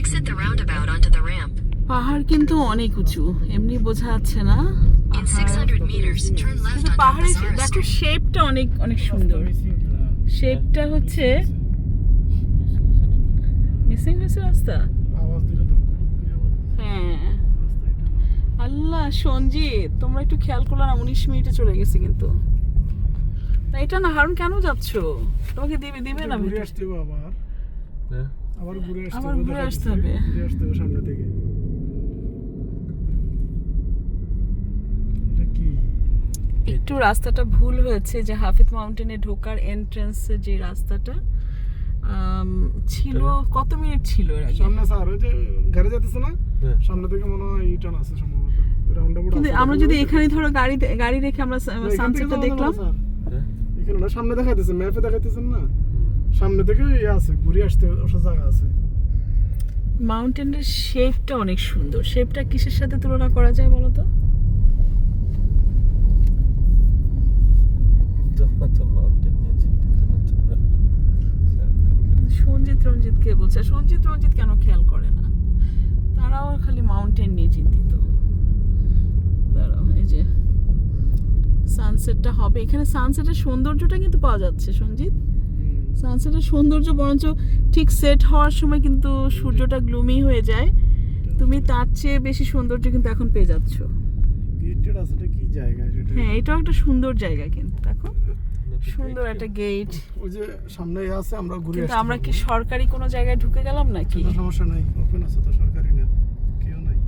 Exit the roundabout onto the ramp. পাহাড় কিন্তু অনেক উঁচু এমনি বোঝা যাচ্ছে না। In 600 meters, turn left onto পাহাড়ের Bazaar দেখো Street. শেপটা অনেক অনেক সুন্দর। শেপটা হচ্ছে মিসিং হয়েছে রাস্তা? আওয়াজ দিলে তো খুবই আওয়াজ। হ্যাঁ আল্লাহ সঞ্জিত তোমরা একটু খেয়াল করল না উনিশ মিনিটে চলে গেছে কিন্তু। না এটা না হারুন কেন যাচ্ছ? তোমাকে দিবে দিবে না ভিতরে? আসতে আবার ঘুরে আসতে আবার ঘুরে আসতে হবে। ঘুরে আসতে হবে সামনে থেকে একটু রাস্তাটা ভুল হয়েছে যে হাফিজ মাউন্টেনে ঢোকার এন্ট্রান্স যে রাস্তাটা ছিল কত মিনিট ছিল এর আগে? সামনে স্যার ওই যে গাড়ি যাইতেছে না? হ্যাঁ। সামনে থেকে মনে হয় ইটান আছে সম্ভবত। কিন্তু আমরা যদি এখানে ধরো গাড়ি গাড়ি রেখে আমরা সানসেটটা দেখলাম। এখানে না সামনে দেখাইতেছে ম্যাপে দেখাইতেছেন না? সামনে থেকে ইয়ে আছে ঘুরে আসতে ওসব জায়গা আছে। মাউন্টেনের শেপটা অনেক সুন্দর। শেপটা কিসের সাথে তুলনা করা যায় বলো তো? সঞ্জিত রঞ্জিত কে বলছে? সঞ্জিত রঞ্জিত কেন খেয়াল করে না? তারাও খালি মাউন্টেন নিয়ে চিন্তিত। দাঁড়াও এই যে সানসেটটা হবে। এখানে সানসেটের সৌন্দর্যটা কিন্তু পাওয়া যাচ্ছে সঞ্জিত। সানসেটের সৌন্দর্য বরঞ্চ ঠিক সেট হওয়ার সময় কিন্তু সূর্যটা গ্লুমি হয়ে যায়। তুমি তার চেয়ে বেশি সৌন্দর্য কিন্তু এখন পেয়ে যাচ্ছ। গেটেড আছে এটা কি জায়গা সেটা? হ্যাঁ এটাও একটা সুন্দর জায়গা কিন্তু দেখো। সুন্দর একটা গেট ওই যে সামনে ইয়ে আছে আমরা ঘুরে কিন্তু আমরা কি সরকারি কোনো জায়গায় ঢুকে গেলাম নাকি? কোনো সমস্যা নাই ওপেন আছে তো সরকারি না কেউ নাই।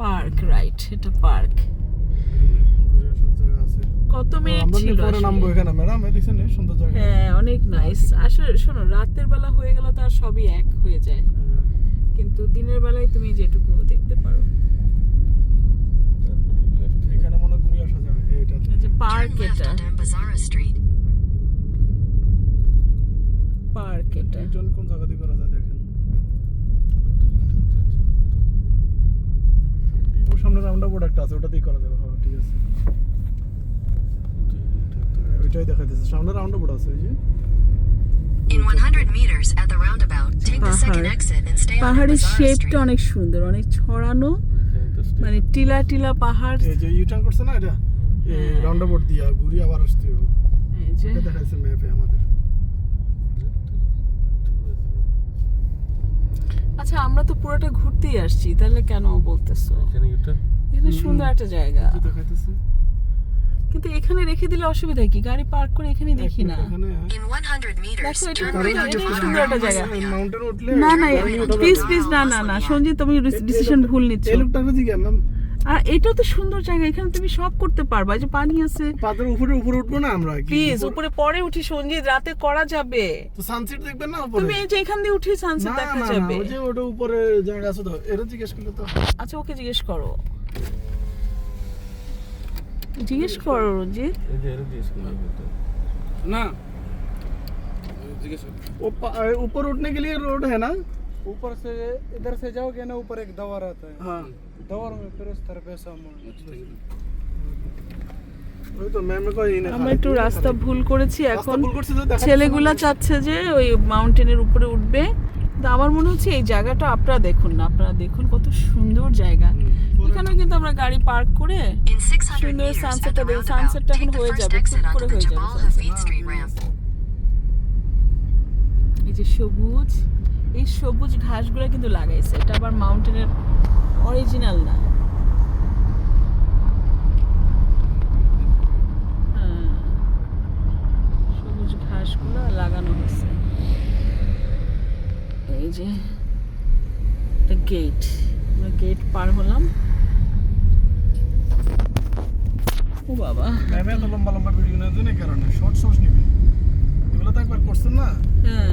পার্ক রাইট এটা। পার্ক জায়গা আছে। কত মিনিট ছিল পরে নামবো এখানে ম্যাডাম এই দেখছেন সুন্দর জায়গা। হ্যাঁ অনেক নাইস আসলে শোনো রাতের বেলা হয়ে গেল তার সবই এক হয়ে যায়। হ্যাঁ। কিন্তু দিনের বেলায় তুমি যেটুকু দেখতে পারো। এখানে মনে ঘুরে আসা যায় এইটা। যে পার্ক এটা। onto Bazaar Street. পার্ক এটা। রিটার্ন কোন জায়গা দিয়ে করা যায় দেখেন। ও সামনে রাউন্ড একটা আছে ওটা দিয়ে করা যাবে ঠিক আছে। ওইটাই দেখাইতেছে সামনে রাউন্ড আবাউট আছে ওই যে In 100 meters at the roundabout, take the second পাহাড়। exit and stay on পাহাড়ের শেপটা. অনেক সুন্দর অনেক ছড়ানো মানে টিলা টিলা পাহাড়। এই যে ইউটার্ন করছে না এটা? হ্যাঁ। রাউন্ড আবাউট দিয়া ঘুরে আবার আসতে হবে। এই যে। এটা দেখাইছে ম্যাপে আমাদের। আচ্ছা আমরা তো পুরোটা ঘুরতেই আসছি তাহলে কেন বলতেছো? এখানে সুন্দর একটা জায়গা। দেখাইতেছে। কিন্তু এখানে রেখে দিলে অসুবিধা কি? গাড়ি পার্ক করে এখানে দেখি না। এখানে In 100 meters, দেখো উঠলে না না প্লিজ প্লিজ না না না সঞ্জিত তুমি ডিসিশন ভুল নিচ্ছ। আর এটাও তো সুন্দর জায়গা এখানে তুমি সব করতে পারবা যে পানি আছে। পাদের উপরে উপরে উঠবো না আমরা প্লিজ উপরে পরে উঠি সঞ্জিত রাতে করা যাবে। তো সানসেট দেখবেন না উপরে? তুমি এই যে এখান দিয়ে উঠি সানসেট দেখা না, না, যাবে। ওই যে ওটা উপরে জায়গা আছে তো এটা জিজ্ঞেস করলে তো। আচ্ছা ওকে জিজ্ঞেস করো। জিজ্ঞেস করো রঞ্জিত ना वो प- ऊपर उठने के लिए रोड है ना ऊपर से इधर से जाओगे ना ऊपर एक दवा रहता है हाँ दवा में फिर उस तरफ ऐसा मोड़ वही तो मैं मेरे को ये नहीं আমরা একটু রাস্তা ভুল করেছি রাস্তা এখন ভুল করছি তো দেখা ছেলেগুলা চাচ্ছে যে ওই মাউন্টেনের উপরে উঠবে তো আমার মনে হচ্ছে এই জায়গাটা আপনারা দেখুন না। আপনারা দেখুন কত সুন্দর জায়গা। এখানেও কিন্তু আমরা গাড়ি পার্ক করে সুন্দর সানসেটটা দেখুন দেখো সানসেটটা এখন হয়ে যাবে খুব করে হয়ে যাবে. এই যে সবুজ এই সবুজ ঘাসগুলো কিন্তু লাগাইছে। এটা আবার মাউন্টেনের অরিজিনাল না হ্যাঁ, সবুজ ঘাসগুলো লাগানো হয়েছে এই যে গেট আমরা গেট পার হলাম। ও বাবা। আমি এত লম্বা লম্বা ভিডিও না দিন কারণে। শর্ট শর্টস নিবি। এগুলো তো একবার করছেন না? হ্যাঁ।